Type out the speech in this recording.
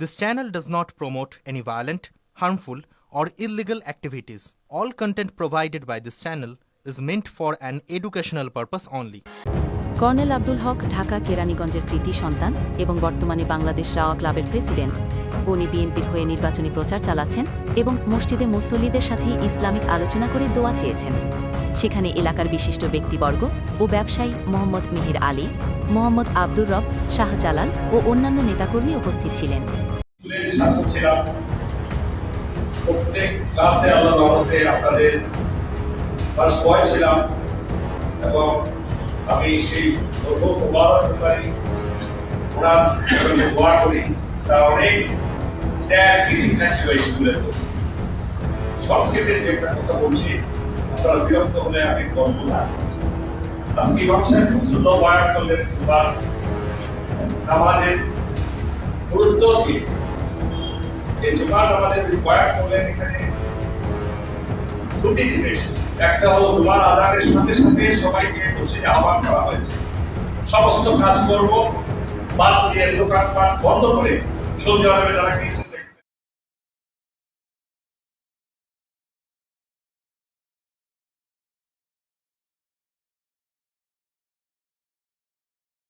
This channel does not promote any violent, harmful, or illegal activities. All content provided by this channel is meant for an educational purpose only. Colonel Abdul Haque Dhaka কেরানীগঞ্জের কৃতি সন্তান এবং বর্তমানে বাংলাদেশ রাওয়া ক্লাবের president উনি বিএনপির হয়ে নির্বাচনী প্রচার চালাচ্ছেন এবং মসজিদে মুসল্লিদের সাথে ইসলামিক আলোচনা করে দোয়া চেয়েছেন সেখানে এলাকার বিশিষ্ট ব্যক্তিবর্গ ও ব্যবসায়ী মোহাম্মদ মিহির আলী মোহাম্মদ আব্দুর রব, শাহজালাল ও অন্যান্য নেতাকর্মী উপস্থিত ছিলেন। প্রত্যেক এবং সেই একটা কথা বলছি, আপনারা বিরক্ত হলে আমি বলব না। বা নামাজের গুরুত্ব কি? এই জুমার নামাজের করলেন, এখানে দুটি জিনিস। একটা হলো জুমার আজানের সাথে সাথে সবাইকে মসজিদে আহ্বান করা হয়েছে। সমস্ত কাজ করব, বাদ দিয়ে দোকানপাট বন্ধ করে সৌদি আরবে গিয়েছেন